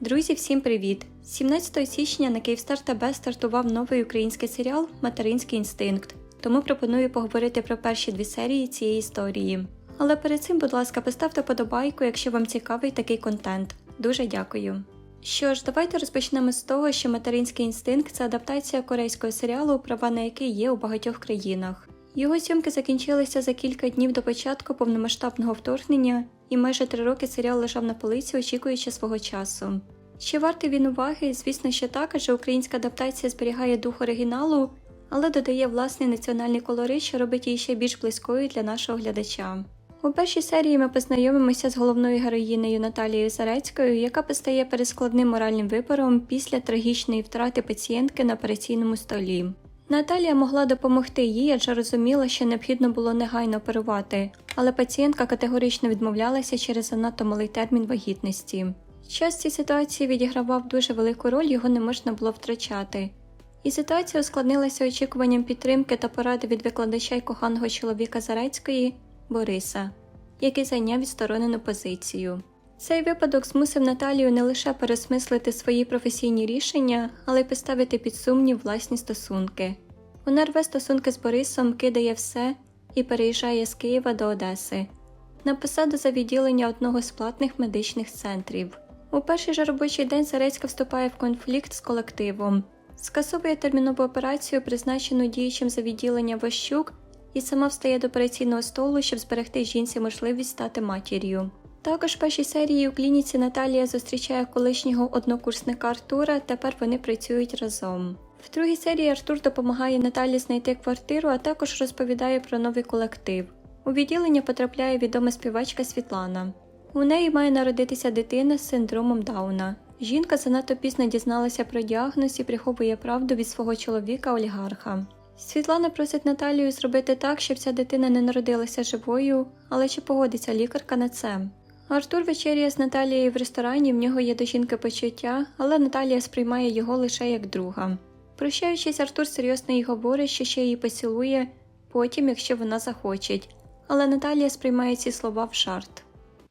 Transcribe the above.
Друзі, всім привіт! 17 січня на Київстар ТБ стартував новий український серіал Материнський інстинкт, тому пропоную поговорити про перші дві серії цієї історії. Але перед цим, будь ласка, поставте подобайку, якщо вам цікавий такий контент. Дуже дякую. Що ж, давайте розпочнемо з того, що материнський інстинкт це адаптація корейського серіалу, права на який є у багатьох країнах. Його зйомки закінчилися за кілька днів до початку повномасштабного вторгнення, і майже три роки серіал лежав на полиці, очікуючи свого часу. Чи вартий він уваги? Звісно, що так, адже українська адаптація зберігає дух оригіналу, але додає власний національний колорит, що робить її ще більш близькою для нашого глядача. У першій серії ми познайомимося з головною героїнею Наталією Зарецькою, яка постає перед складним моральним вибором після трагічної втрати пацієнтки на операційному столі. Наталія могла допомогти їй, адже розуміла, що необхідно було негайно оперувати, але пацієнтка категорично відмовлялася через занадто малий термін вагітності. Час цій ситуації відігравав дуже велику роль, його не можна було втрачати. І ситуація ускладнилася очікуванням підтримки та поради від викладача й коханого чоловіка Зарецької Бориса, який зайняв відсторонену позицію. Цей випадок змусив Наталію не лише пересмислити свої професійні рішення, але й поставити під сумнів власні стосунки. Вона рве стосунки з Борисом, кидає все і переїжджає з Києва до Одеси на посаду за відділення одного з платних медичних центрів. У перший же робочий день Зарецька вступає в конфлікт з колективом, скасовує термінову операцію, призначену діючим за відділення Ващук, і сама встає до операційного столу, щоб зберегти жінці можливість стати матір'ю. Також в першій серії у клініці Наталія зустрічає колишнього однокурсника Артура, тепер вони працюють разом. В другій серії Артур допомагає Наталі знайти квартиру, а також розповідає про новий колектив. У відділення потрапляє відома співачка Світлана. У неї має народитися дитина з синдромом Дауна. Жінка занадто пізно дізналася про діагноз і приховує правду від свого чоловіка олігарха. Світлана просить Наталію зробити так, щоб ця дитина не народилася живою, але чи погодиться лікарка на це? Артур вечеряє з Наталією в ресторані, в нього є до жінки почуття, але Наталія сприймає його лише як друга. Прощаючись, Артур серйозно їй говорить, що ще її поцілує, потім, якщо вона захоче, але Наталія сприймає ці слова в жарт.